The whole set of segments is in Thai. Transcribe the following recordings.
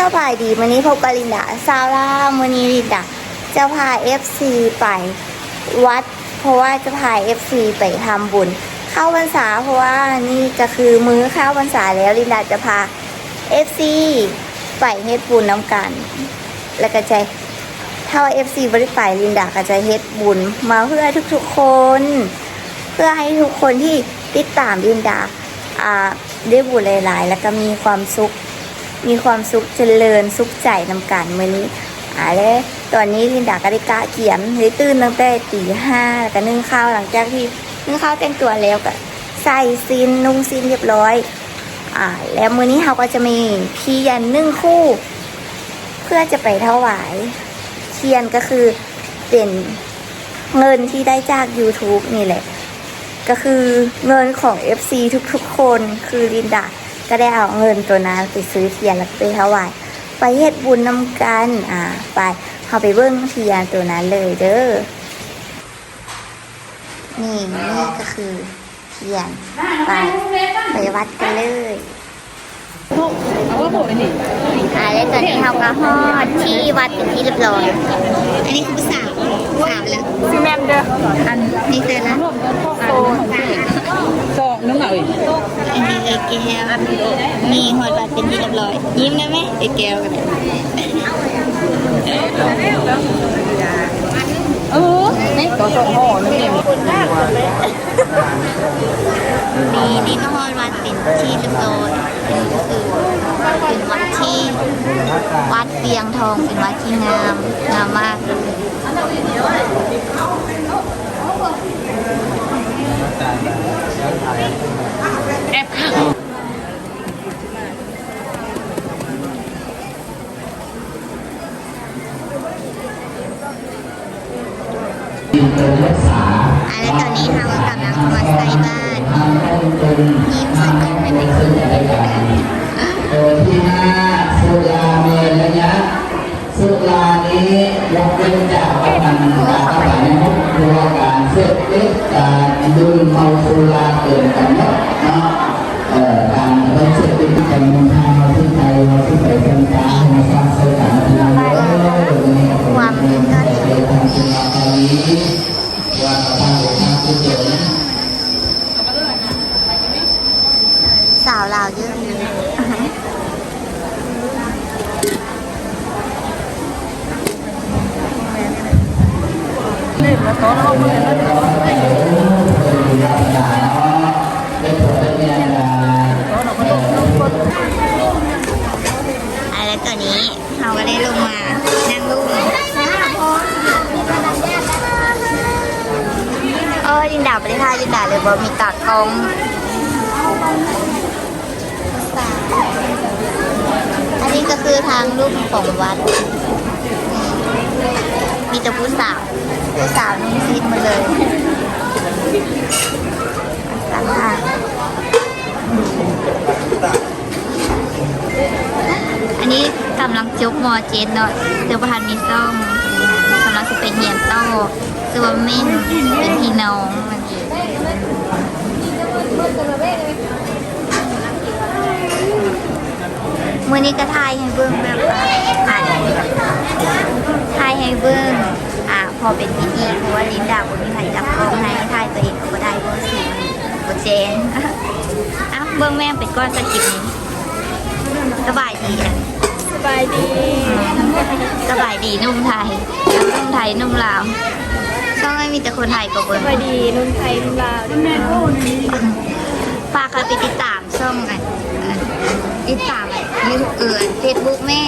สบายดีวันนี้พบกับลินดาซาร่าวันนี้ลินดาจะพา FC ไปวัด เพราะว่าจะพา FC ไปทำบุญ เข้าพรรษาเพราะว่านี่ก็คือมื้อเข้าพรรษาแล้วลินดาจะพา FC ไปเฮ็ดบุญน้ำกัน แล้วก็จะถ้าว่า FC บริไปลินดาก็จะเฮ็ดบุญมาเพื่อทุกๆคน เพื่อให้ทุกคนที่ติดตามลินดาอ่าได้บุญหลายๆ แล้วก็มีความสุข มีความสุขเจริญสุขใจนำกันมื้อนี้อ่าแล้วตอนนี้ลินดาก็ได้กะเขียนได้ตื่นตั้งแต่ตีห้าแล้วก็นึ่งข้าวหลังจากที่นึ่งข้าวแต่งตัวแล้วก็ใส่ซินนุ่งซินเรียบร้อยอ่าแล้วมื้อนี้เราก็จะมีพียันนึ่งคู่ เพื่อจะไปถวายเทียนก็คือเป็นเงินที่ได้จาก YouTube นี่แหละ ก็คือเงินของ FC ทุกๆคนคือลินดา ก็ได้เอาเงินตัวนั้นไปซื้อเทียนแล้วไปถวายไปเฮ็ดบุญนำกันอ่าไปเอาไปเบิ้งเทียนตัวนั้นเลยเด้อนี่นี่ก็คือเทียนไปไปวัดกันเลย อ่าแล้วตอนนี้เราก็ฮอดที่วัดเป็นที่เรียบร้อย อันนี้คือสาวสาวแล้วซีแมมเด้ออันนี้เจอแล้วโซนสองน้ำหนักอีกอันนี้เอเกลนี่หอดบัตรเป็นที่เรียบร้อย ยิ้มได้ไหมเอเกลกันเออ นี่ตัวสองห่อนี่เองนี่นี่นอนวัดเป็นที่เรียบร้อยนี่ก็คือเป็นวัดที่วัดเปียงทองเป็นวัดที่งามงามมากเลยอะ แล้วก็เข้าแล้วอะแล้วตอนนี้เราก็ได้ลงมานั่งลุ่มเออยินดาไปได้ท่ายินดาเลยบอมีตากล้องอันนี้ก็คือทางรูปของวัด มีแต่ผู้สาวผู้สาวนุ่งซีดมาเลยสามทางอันนี้กำลังจบมอเจนเนาะเดี๋ยวประธานมีซ่อมกำลังจะไปเหียนโต้ตัวเม่นเป็นพี่น้องมันนี้มื่อนี้ก็ทายให้เบิ้งแบบว่าอ่านทายให้เบิ้งอ่า พอเป็นพิธีเพราะว่าลิ้นดาบมีใครจับกล้องให้ทายตัวเองก็บ่ได้เพราะว่าสีมันบ่แจ้งอ้าวเบิ้งแม่งเป็นก้อนสะกิดนี้สบายดีอะสบายดีสบายดีนุ่มไทยกับนุ่มไทยนุ่มลาวช่องไม่มีแต่คนไทยก็เบิ้งสบายดีนุ่นไทยนุ่นลาวแม่โอ้ยฝากใครไปติดตามช่องไงเอ่อติดตามยูเอือเฟซบุ๊กแม่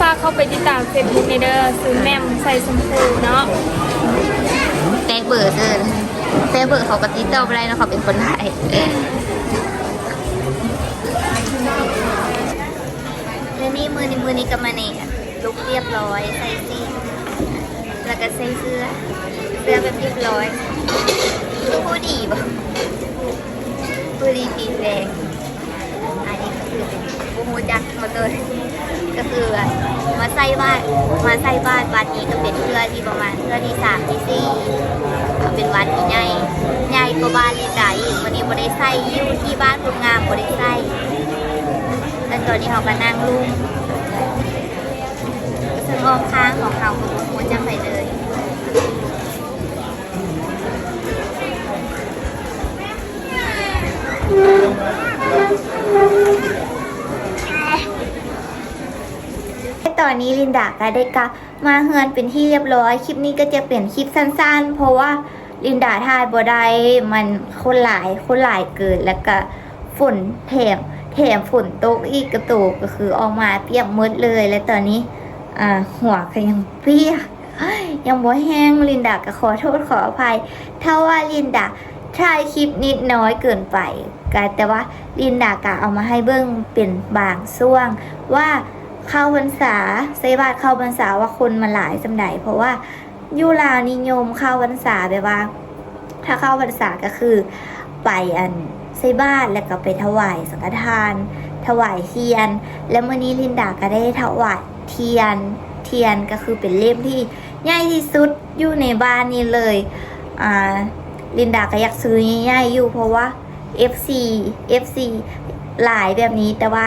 ฝากเข้าไปติดตามเฟซบุ๊กในเด้อซื้อแมมใส่ชมพูเนาะแฟซเบอร์เดินแฟซเบอร์เขาก็ติดต่อไม่ได้นะเขาเป็นคนไทยแล้วนี่มือนี้มือนี้กับมาเนี่ยลุกเรียบร้อยใส่ซีแล้วก็ใส่เสื้อเสื้อแบบเรียบร้อยผู้ดีป่ผู้ดีปีแดงอันนี้ก็คือเป็นบูมูจักมาเลย ก็คือมาใส่บ้านมาใส่บ้านวันนี้ก็เป็นเพื่อที่ประมาณเพื่อที่สามที่สี่ก็เป็นวันที่ใหญ่ใหญ่กว่าบ้านเลยจ้ะอีวันนี้บ่ได้ใส่ยิ้วที่บ้านคุณงามบ่ได้ใส่แต่ตอนนี้เขาก็นั่งลุ่มซึ่งออกค้างของเขาคุณจะไปเเลย ตอนนี้ลินดาก็ได้กลับมาเฮือนเป็นที่เรียบร้อย คลิปนี้ก็จะเปลี่ยนคลิปสั้นๆ เพราะว่าลินดาทายบ่ได้มันคนหลายคนหลายเกิดแล้วก็ฝนแถมแถมฝนตกอีกกระตุกก็คือออกมาเปียกหมดเลยและตอนนี้อ่าหัวก็ยังเปียกยังบ่แห้งลินดาก็ขอโทษขออภัย ถ้าว่าลินดาถ่ายคลิปนิดน้อยเกินไปก็แต่ว่าลินดากะเอามาให้เบิ้งเป็นบางช่วงว่า เข้าพรรษาใส่บาตรเข้าพรรษาว่าคนมาหลายสำไหนเพราะว่ายูลาวนิยมเข้าพรรษาแบบว่า ถ้าเข้าพรรษาก็คือ ไปอันใส่บาตรแล้วก็ไปถวายสังฆทาน ถวายเทียน และเมื่อนี้ลินดาก็ได้ถวายเทียน เทียนก็คือเป็นเล่มที่ใหญ่ที่สุดอยู่ในบ้านนี้เลยอ่าลินดาก็อยากซื้อใหญ่ๆอยู่เพราะว่า FC FC หลายแบบนี้แต่ว่า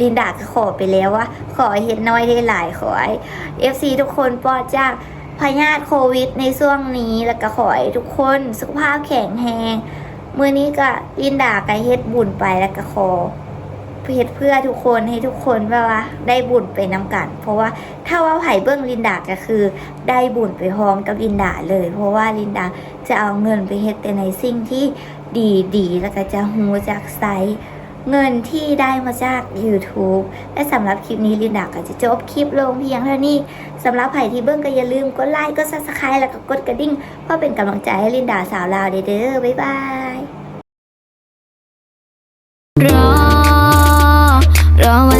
ลินดาก็ขอไปแล้วว่า ขอให้เห็นน้อยได้หลายขอให้ FC ทุกคนปลอดจากพยาธิโควิดในช่วงนี้แล้วก็ขอให้ทุกคนสุขภาพแข็งแรงมื้อนี้ก็ลินดาก็เฮ็ดบุญไปแล้วก็ขอเฮ็ดเพื่อทุกคนให้ทุกคนแบบว่า ได้บุญไปนํกัน เพราะว่าถ้าว่าไผ่เบิ้องลินดาก็คือ ได้บุญไปพร้อมกับลินดาเลย เพราะว่าลินดาจะเอาเงินไปเฮ็ดแต่ในสิ่งที่ดีๆแล้วก็จะฮูจากไซส์ เงินที่ได้มาจาก YouTube และสำหรับคลิปนี้ลินดาก็จะจบคลิปลงเพียงเท่านี้สำหรับใครที่เบิ้งก็อย่าลืมกดไลค์กด Subscribe แล้วก็กดกระดิ่งเพื่อเป็นกำลังใจให้ลินดาสาวลาวเด้อบ๊ายบายรอรอวัน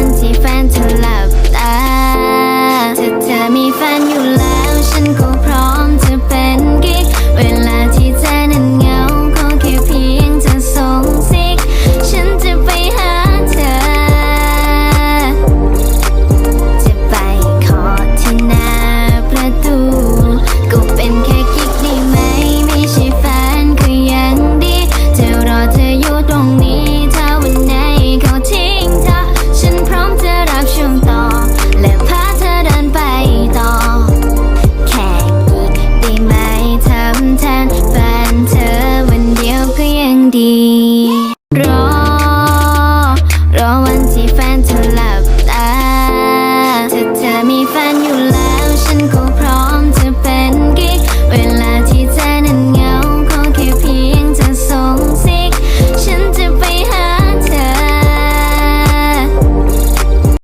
even